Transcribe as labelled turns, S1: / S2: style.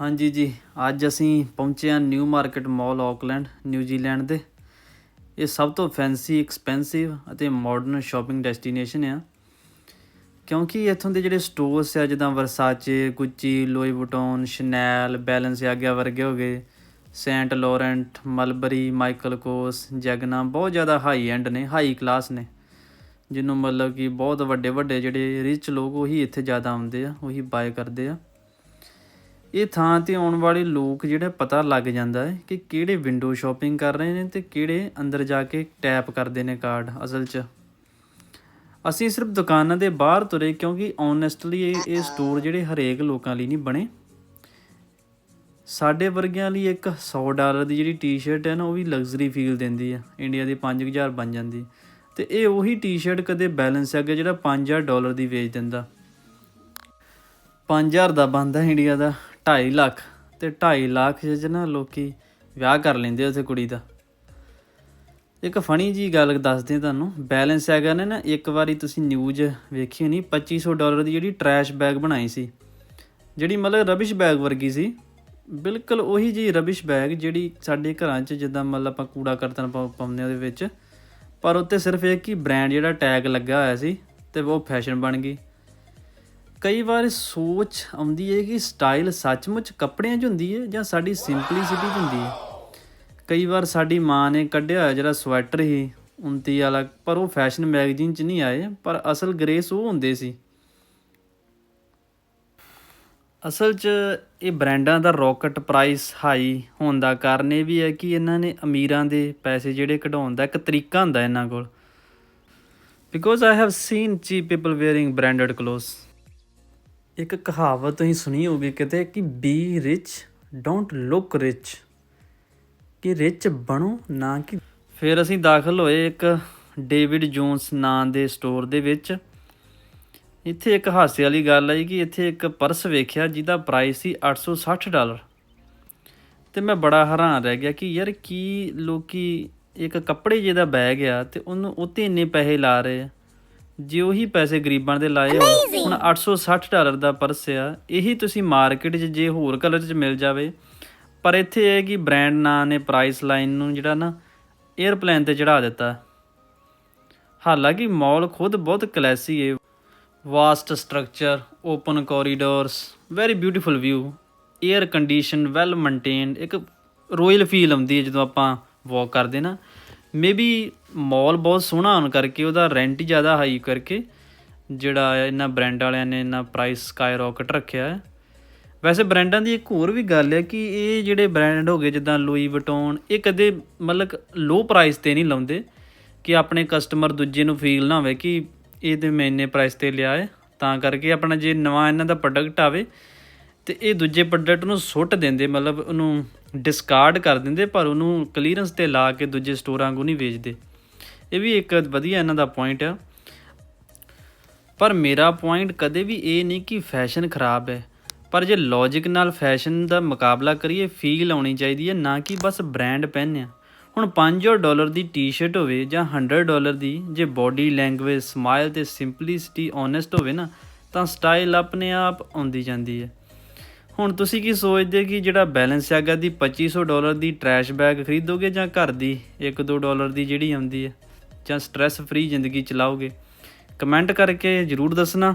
S1: ਹਾਂਜੀ ਜੀ, ਅੱਜ ਅਸੀਂ ਪਹੁੰਚੇ ਹਾਂ new market mall Auckland New Zealand ਦੇ। ਇਹ ਸਭ ਤੋਂ ਫੈਂਸੀ ਐਕਸਪੈਂਸਿਵ ਅਤੇ ਮਾਡਰਨ ਸ਼ਾਪਿੰਗ ਡੈਸਟੀਨੇਸ਼ਨ ਆ। ਕਿਉਂਕਿ ਇੱਥੋਂ ਦੇ ਜਿਹੜੇ ਸਟੋਰਸ ਆ, ਜਿੱਦਾਂ ਵਰਸਾਚੇ ਗੁੱਚੀ ਲੋਈ ਵੁਟਨ ਸ਼ਨੈਲ ਬੈਲੈਂਸਿਆਗਾ ਵਰਗੇ ਹੋ ਗਏ ਸੈਂਟ ਲੋਰੈਂਟ ਮਲਬਰੀ ਮਾਈਕਲ ਕੋਸ ਜੈਗਨਾ ਬਹੁਤ ਜ਼ਿਆਦਾ ਹਾਈ ਐਂਡ ਨੇ ਹਾਈ ਕਲਾਸ ਨੇ। ਜਿਹਨੂੰ ਮਤਲਬ ਕਿ ਬਹੁਤ ਵੱਡੇ ਵੱਡੇ ਜਿਹੜੇ ਰਿਚ ਲੋਕ, ਉਹੀ ਇੱਥੇ ਜ਼ਿਆਦਾ ਆਉਂਦੇ ਆ, ਉਹੀ ਬਾਏ ਕਰਦੇ ਆ। ਇਹ ਥਾਂ ਤੇ ਆਉਣ ਵਾਲੇ ਲੋਕ ਜਿਹੜਾ ਪਤਾ ਲੱਗ ਜਾਂਦਾ ਹੈ ਕਿ ਕਿਹੜੇ ਵਿੰਡੋ ਸ਼ਾਪਿੰਗ ਕਰ ਰਹੇ ਨੇ ਤੇ ਕਿਹੜੇ ਅੰਦਰ ਜਾ ਕੇ ਟੈਪ ਕਰਦੇ ਨੇ ਕਾਰਡ ਅਸਲ 'ਚ। ਅਸੀਂ ਸਿਰਫ ਦੁਕਾਨਾਂ ਦੇ ਬਾਹਰ ਤੁਰੇ ਕਿਉਂਕਿ ਓਨੈਸਟਲੀ ਇਹ ਇਹ ਸਟੋਰ ਜਿਹੜੇ ਹਰੇਕ ਲੋਕਾਂ ਲਈ ਨਹੀਂ ਬਣੇ। ਸਾਡੇ ਵਰਗਿਆਂ ਲਈ ਇੱਕ 100 ਡਾਲਰ ਦੀ ਜਿਹੜੀ ਟੀ-ਸ਼ਰਟ ਹੈ ਨਾ, ਉਹ ਵੀ ਲਗਜ਼ਰੀ ਫੀਲ ਦਿੰਦੀ ਆ। ਇੰਡੀਆ ਦੀ 5000 ਬਣ ਜਾਂਦੀ। ਤੇ ਇਹ ਉਹੀ ਟੀ-ਸ਼ਰਟ ਕਦੇ ਬੈਲੈਂਸ ਹੈਗਾ ਜਿਹੜਾ 5000 ਡਾਲਰ ਦੀ ਵੇਚ ਦਿੰਦਾ। 5000 ਦਾ ਬੰਦਾ ਇੰਡੀਆ ਦਾ 2.5 ਲੱਖ ਤੇ 2.5 ਲੱਖ ਚ ਨਾ ਲੋਕੀ ਵਿਆਹ ਕਰ ਲੈਂਦੇ ਉੱਥੇ ਕੁੜੀ ਦਾ। ਇੱਕ ਫਨੀ ਜੀ ਗੱਲ ਦੱਸਦੇ ਤੁਹਾਨੂੰ ਬੈਲੈਂਸ ਹੈਗਾ ਨੇ, ਨਾ ਇੱਕ ਵਾਰੀ ਤੁਸੀਂ ਨਿਊਜ਼ ਵੇਖੀ ਹੋਣੀ 2500 ਡਾਲਰ ਦੀ ਜਿਹੜੀ ਟਰੈਸ਼ ਬੈਗ ਬਣਾਈ ਸੀ, ਜਿਹੜੀ ਮਤਲਬ ਰਬਿਸ਼ ਬੈਗ ਵਰਗੀ ਸੀ, ਬਿਲਕੁਲ ਉਹੀ ਜੀ ਰਬਿਸ਼ ਬੈਗ ਜਿਹੜੀ ਸਾਡੇ ਘਰਾਂ 'ਚ ਜਿੱਦਾਂ ਮਤਲਬ ਆਪਾਂ ਕੂੜਾ ਕਰਤਨ ਪਾ- ਪਾਉਂਦੇ ਆ ਉਹਦੇ ਵਿੱਚ, ਪਰ ਉੱਤੇ ਸਿਰਫ ਇੱਕ ਹੀ ਬ੍ਰਾਂਡ ਜਿਹੜਾ ਟੈਗ ਲੱਗਾ ਹੋਇਆ ਸੀ ਤੇ ਉਹ ਫੈਸ਼ਨ ਬਣ ਗਈ। ਕਈ ਵਾਰ ਸੋਚ ਆਉਂਦੀ ਹੈ ਕਿ ਸਟਾਈਲ ਸੱਚਮੁੱਚ ਕੱਪੜਿਆਂ 'ਚ ਹੁੰਦੀ ਹੈ ਜਾਂ ਸਾਡੀ ਸਿੰਪਲਿਸਿਟੀ 'ਚ ਹੁੰਦੀ ਹੈ? ਕਈ ਵਾਰ ਸਾਡੀ ਮਾਂ ਨੇ ਕੱਢਿਆ ਹੋਇਆ ਜਿਹੜਾ ਸਵੈਟਰ ਸੀ 29 ਵਾਲਾ, ਪਰ ਉਹ ਫੈਸ਼ਨ ਮੈਗਜ਼ੀਨ 'ਚ ਨਹੀਂ ਆਏ, ਪਰ ਅਸਲ ਗ੍ਰੇਸ ਉਹ ਹੁੰਦੇ ਸੀ। ਅਸਲ 'ਚ ਇਹ ਬ੍ਰਾਂਡਾਂ ਦਾ ਰੌਕਟ ਪ੍ਰਾਈਸ ਹਾਈ ਹੋਣ ਦਾ ਕਾਰਨ ਇਹ ਵੀ ਹੈ ਕਿ ਇਹਨਾਂ ਨੇ ਅਮੀਰਾਂ ਦੇ ਪੈਸੇ ਜਿਹੜੇ ਕਢਾਉਣ ਦਾ ਇੱਕ ਤਰੀਕਾ ਹੁੰਦਾ ਇਹਨਾਂ ਕੋਲ। Because I have seen cheap people wearing branded clothes ਇੱਕ ਕਹਾਵਤ ਤੁਸੀਂ ਸੁਣੀ ਹੋਊਗੀ ਕਿਤੇ ਕਿ be rich don't look rich ਕਿ ਰਿਚ ਬਣੋ, ਨਾ ਕਿ ਫਿਰ ਅਸੀਂ ਦਾਖਲ ਹੋਏ ਇੱਕ ਡੇਵਿਡ ਜੋਨਸ ਨਾਂ ਦੇ ਸਟੋਰ ਦੇ ਵਿੱਚ। ਇੱਥੇ ਇੱਕ ਹਾਸੇ ਵਾਲੀ ਗੱਲ ਆਈ ਕਿ ਇੱਥੇ ਇੱਕ ਪਰਸ ਵੇਖਿਆ ਜਿਹਦਾ ਪ੍ਰਾਈਸ ਸੀ 860 ਡਾਲਰ। ਤੇ ਮੈਂ ਬੜਾ ਹੈਰਾਨ ਰਹਿ ਗਿਆ ਕਿ ਯਾਰ ਕੀ ਲੋਕੀ ਇੱਕ ਕੱਪੜੇ ਜਿਹਦਾ ਬੈਗ ਆ ਤੇ ਉਹਨੂੰ ਉੱਤੇ ਇੰਨੇ ਪੈਸੇ ਲਾ ਰਹੇ ਆ। ਜੇ ਉਹੀ ਪੈਸੇ ਗਰੀਬਾਂ ਦੇ ਲਾਏ ਹੋਣ ਹੁਣ 860 ਡਾਲਰ ਦਾ ਪਰਸ ਆ ਇਹੀ ਤੁਸੀਂ ਮਾਰਕੀਟ 'ਚ ਜੇ ਹੋਰ ਕਲਰ 'ਚ ਮਿਲ ਜਾਵੇ। ਪਰ ਇੱਥੇ ਇਹ ਕਿ ਬ੍ਰਾਂਡ ਨਾਂ ਨੇ ਪ੍ਰਾਈਸ ਲਾਈਨ ਨੂੰ ਜਿਹੜਾ ਨਾ 에ਅਰਪਲੇਨ ਤੇ ਚੜਾ ਦਿੱਤਾ। ਹਾਲਾਂਕਿ ਮਾਲ ਖੁਦ ਬਹੁਤ ਕਲਾਸੀ ਹੈ vast structure open corridors very beautiful view air condition well maintained ਇੱਕ ਰੋਇਲ ਫੀਲ ਆਉਂਦੀ ਹੈ ਜਦੋਂ ਆਪਾਂ ਵਾਕ ਕਰਦੇ ਨਾ। ਮੇਬੀ ਮਾਲ ਬਹੁਤ ਸੋਹਣਾ ਹੋਣ ਕਰਕੇ ਉਹਦਾ ਰੈਂਟ ਹੀ ਜ਼ਿਆਦਾ ਹਾਈ ਕਰਕੇ ਜਿਹੜਾ ਇਹਨਾਂ ਬ੍ਰਾਂਡ ਵਾਲਿਆਂ ਨੇ ਇਹਨਾਂ ਪ੍ਰਾਈਸ ਸਕਾਈ ਰਾਕਟ ਰੱਖਿਆ ਹੈ। ਵੈਸੇ ਬ੍ਰਾਂਡਾਂ ਦੀ ਇੱਕ ਹੋਰ ਵੀ ਗੱਲ ਹੈ ਕਿ ਇਹ ਜਿਹੜੇ ਬ੍ਰਾਂਡ ਹੋ ਗਏ ਜਿੱਦਾਂ ਲੂਈ ਵਟੋਨ ਇਹ ਕਦੇ ਮਤਲਬ ਲੋ ਪ੍ਰਾਈਸ ਤੇ ਨਹੀਂ ਲਾਉਂਦੇ ਕਿ ਆਪਣੇ ਕਸਟਮਰ ਦੂਜੇ ਨੂੰ ਫੀਲ ਨਾ ਹੋਵੇ ਕਿ ਇਹ ਤੇ ਮੈਂ ਇੰਨੇ ਪ੍ਰਾਈਸ ਤੇ ਲਿਆ ਹੈ। ਤਾਂ ਕਰਕੇ ਆਪਣਾ ਜੇ ਨਵਾਂ ਇਹਨਾਂ ਦਾ ਪ੍ਰੋਡਕਟ ਆਵੇ ਤੇ ਇਹ ਦੂਜੇ ਪ੍ਰੋਡਕਟ ਨੂੰ ਸੁੱਟ ਦਿੰਦੇ, ਮਤਲਬ ਉਹਨੂੰ ਡਿਸਕਾਰਡ ਕਰ ਦਿੰਦੇ, ਪਰ ਉਹਨੂੰ ਕਲੀਅਰੈਂਸ ਤੇ ਲਾ ਕੇ ਦੂਜੇ ਸਟੋਰਾਂ ਨੂੰ ਨਹੀਂ ਵੇਚਦੇ। ਇਹ ਵੀ ਇੱਕ ਵਧੀਆ ਇਹਨਾਂ ਦਾ ਪੁਆਇੰਟ ਆ। ਪਰ ਮੇਰਾ ਪੁਆਇੰਟ ਕਦੇ ਵੀ ਇਹ ਨਹੀਂ ਕਿ ਫੈਸ਼ਨ ਖਰਾਬ ਹੈ। ਪਰ ਜੇ ਲੌਜੀਕ ਨਾਲ ਫੈਸ਼ਨ ਦਾ ਮੁਕਾਬਲਾ ਕਰੀਏ ਫੀਲ ਆਉਣੀ ਚਾਹੀਦੀ ਹੈ, ਨਾ ਕਿ ਬਸ ਬ੍ਰਾਂਡ ਪਹਿਨਿਆ ਹੁਣ 5 ਡਾਲਰ ਦੀ ਟੀ-ਸ਼ਰਟ ਹੋਵੇ ਜਾਂ 100 ਡਾਲਰ ਦੀ, ਜੇ ਬਾਡੀ ਲੈਂਗੁਏਜ ਸਮਾਈਲ ਤੇ ਸਿੰਪਲਿਸਿਟੀ ਓਨੈਸਟ ਹੋਵੇ ਨਾ, ਤਾਂ ਸਟਾਈਲ ਆਪਣੇ ਆਪ ਆਉਂਦੀ ਜਾਂਦੀ ਹੈ। ਹੁਣ ਤੁਸੀਂ ਕੀ ਸੋਚਦੇ ਕਿ ਜਿਹੜਾ ਬੈਲੈਂਸਿਆਗਾ ਦੀ 2500 ਡਾਲਰ ਦੀ ਟਰੈਸ਼ ਬੈਗ ਖਰੀਦੋਗੇ ਜਾਂ ਘਰ ਦੀ 1-2 ਡਾਲਰ ਦੀ ਜਿਹੜੀ ਆਉਂਦੀ ਹੈ ਜਾਂ ਸਟ੍ਰੈਸ ਫ੍ਰੀ ਜ਼ਿੰਦਗੀ ਚਲਾਓਗੇ? ਕਮੈਂਟ ਕਰਕੇ ਜਰੂਰ ਦੱਸਣਾ।